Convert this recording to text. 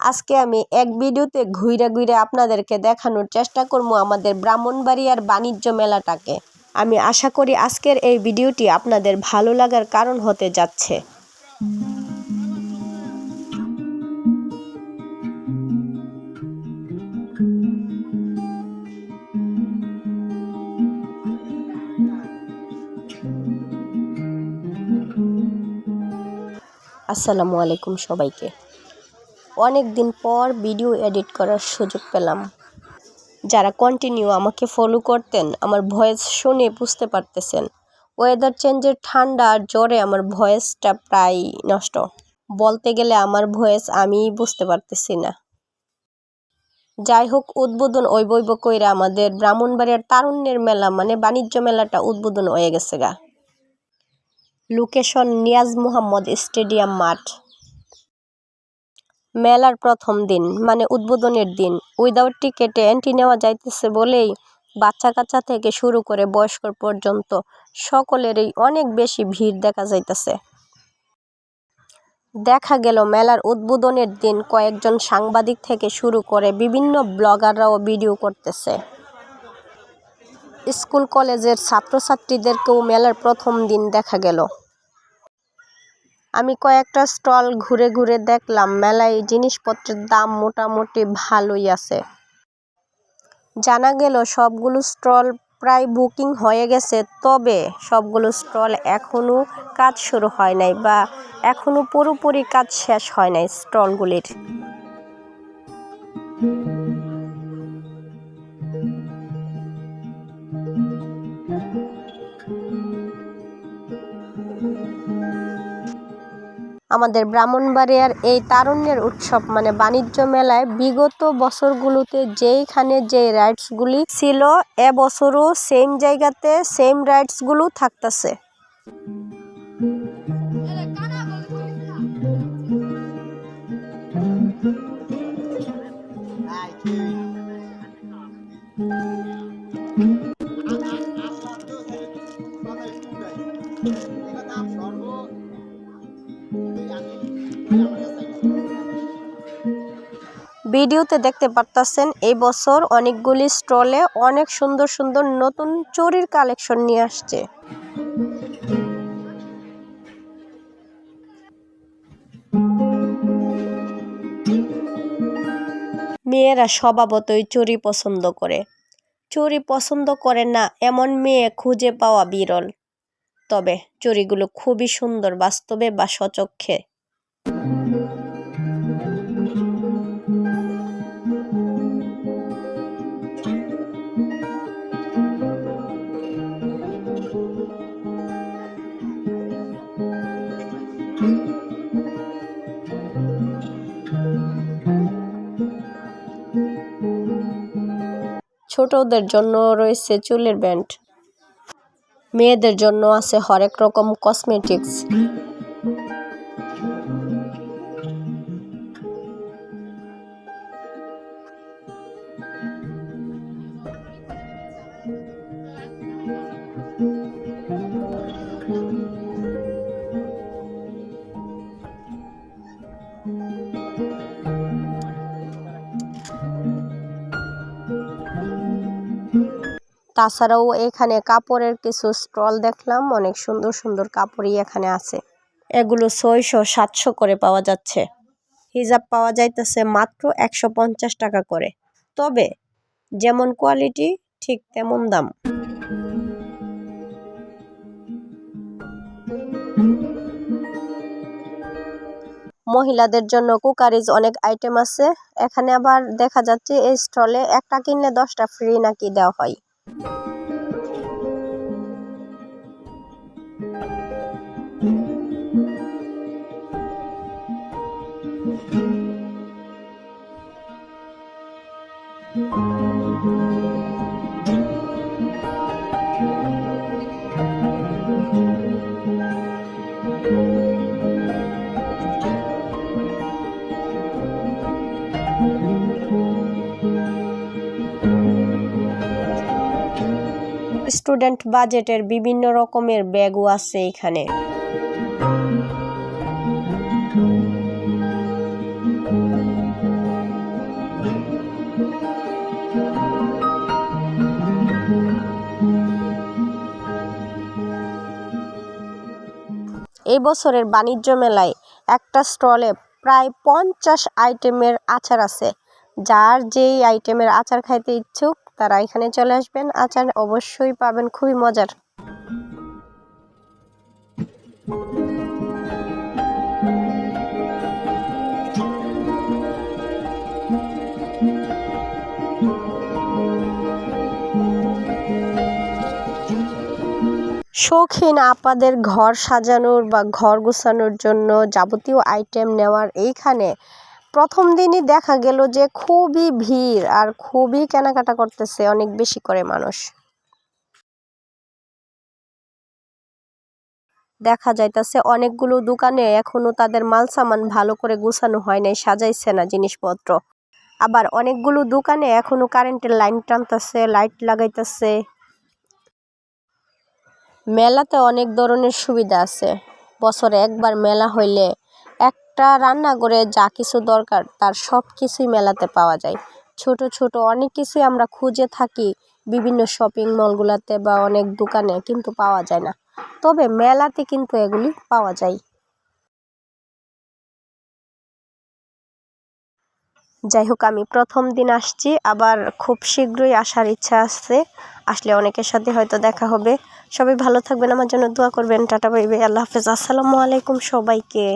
আজকে আমি এক ভিডিওতে ঘুরে ঘুরে আপনাদেরকে দেখানোর চেষ্টা করব আমাদের ব্রাহ্মণবাড়িয়ার বাণিজ্য মেলাটাকে। আমি আশা করি আজকের এই ভিডিওটি আপনাদের ভালো লাগার কারণ হতে যাচ্ছে। আসসালামু আলাইকুম সবাইকে। অনেক দিন পর ভিডিও এডিট করার সুযোগ পেলাম। যারা কন্টিনিউ আমাকে ফলো করতেন, আমার ভয়েস শুনে বুঝতে পারতেছেন। ওয়েদার চেঞ্জের ঠান্ডা আর জ্বরে আমার ভয়েসটা প্রায় নষ্ট। বলতে গেলে আমার ভয়েস আমি বুঝতে পারতেছি না। যাই হোক, উদ্বোধন ওই বইব কইরা আমাদের ব্রাহ্মণবাড়িয়ার তারুণ্যের মেলা মানে বাণিজ্য মেলাটা উদ্বোধন হয়ে গেছে গা। লোকেশন নিয়াজ মুহাম্মদ স্টেডিয়াম মাঠ। মেলার প্রথম দিন মানে উদ্বোধনের দিন। উইদাউট টিকেটে এন্ট্রি নেওয়া যাইতেছে বলেই বাচ্চা কাচ্চা থেকে শুরু করে বয়স্ক পর্যন্ত সকলেরই অনেক বেশি ভিড় দেখা যাইতেছে। দেখা গেল মেলার উদ্বোধনের দিন কয়েকজন সাংবাদিক থেকে শুরু করে বিভিন্ন ব্লগাররাও ভিডিও করতেছে। স্কুল কলেজের ছাত্রছাত্রীদেরকেও মেলার প্রথম দিন দেখা গেল। আমি কয়েকটা স্টল ঘুরে ঘুরে দেখলাম। মেলায় জিনিসপত্রের দাম মোটামুটি ভালোই আছে। জানা গেল সবগুলো স্টল প্রায় বুকিং হয়ে গেছে, তবে সবগুলো স্টল এখনও কাজ শুরু হয় নাই বা এখনও পুরোপুরি কাজ শেষ হয় নাই স্টলগুলির। আমাদের ব্রাহ্মণবাড়িয়ার এই তারুণ্যের উৎসব। মানে বাণিজ্য মেলায় বিগত বছরগুলোতে যেইখানে যে রাইডসগুলি ছিল, এবছরও সেম জায়গাতে সেম রাইডসগুলো থাকতেছে। ভিডিওতে দেখতে পারতাছেন, এই বছর অনেকগুলি স্টলে অনেক সুন্দর সুন্দর নতুন চুরির কালেকশন নিয়ে আসছে। মেয়েরা স্বভাবতই চুরি পছন্দ করে। চুরি পছন্দ করে না, এমন মেয়ে খুঁজে পাওয়া বিরল। তবে চুরিগুলো খুবই সুন্দর, বাস্তবে বা সচক্ষে। ছোটদের জন্য রয়েছে চুলের ব্যান্ড। মেয়েদের জন্য আছে হরেক রকম কসমেটিক্স তাছাড়াও এখানে কাপড়ের কিছু স্টল দেখলাম, অনেক সুন্দর সুন্দর কাপড়ই এখানে আছে। এগুলো ছয়শো, সাতশো করে পাওয়া যাচ্ছে। হিজাব পাওয়া যাইতেছে মাত্র একশো পঞ্চাশ টাকা করে। তবে যেমন কোয়ালিটি, ঠিক তেমন দাম। মহিলাদের জন্য কুকারিজ অনেক আইটেম আছে। এখানে আবার দেখা যাচ্ছে এই স্টলে একটা কিনলে দশটা ফ্রি নাকি দেওয়া হয়। you স্টুডেন্ট বাজেটের বিভিন্ন রকমের ব্যাগও আছে এখানে। এই বছরের বাণিজ্য মেলায় একটা স্টলে প্রায় পঞ্চাশ আইটেমের আচার আছে। যার যেই আইটেমের আচার খাইতে ইচ্ছুক তারা এখানে চলে আসবেন। আচার অবশ্যই পাবেন, খুবই মজার। শৌখিন আপাদের ঘর সাজানোর বা ঘর গোছানোর জন্য যাবতীয় আইটেম নেওয়ার এইখানে প্রথম দিনই দেখা গেল যে খুবই ভিড় আর খুবই কেনাকাটা করতেছে অনেক বেশি করে মানুষ। দেখা যাইতাছে অনেকগুলো দোকানে এখনও তাদের মাল সামান ভালো করে গুছানো হয় নাই, সাজাইছে না জিনিসপত্র। আবার অনেকগুলো দোকানে এখনও কারেন্টের লাইন টানতেছে, লাইট লাগাইতেছে। মেলাতে অনেক ধরনের সুবিধা আছে। বছরে একবার মেলা হইলে একটা রান্নাঘরে যা কিছু দরকার, তার সব কিছুই মেলাতে পাওয়া যায়। ছোট ছোট অনেক কিছুই আমরা খুঁজে থাকি বিভিন্ন শপিং মলগুলোতে বা অনেক দোকানে, কিন্তু পাওয়া যায় না। তবে মেলাতে কিন্তু এগুলি পাওয়া যায়। যাই হোক, আমি প্রথম দিন আসছি, আবার খুব শীঘ্রই আসার ইচ্ছা আছে। আসলে অনেকের সাথে হয়তো দেখা হবে। সবাই ভালো থাকবেন, আমার জন্য দোয়া করবেন। Tata bye. আল্লাহ হাফেজ। আসসালামু আলাইকুম সবাইকে।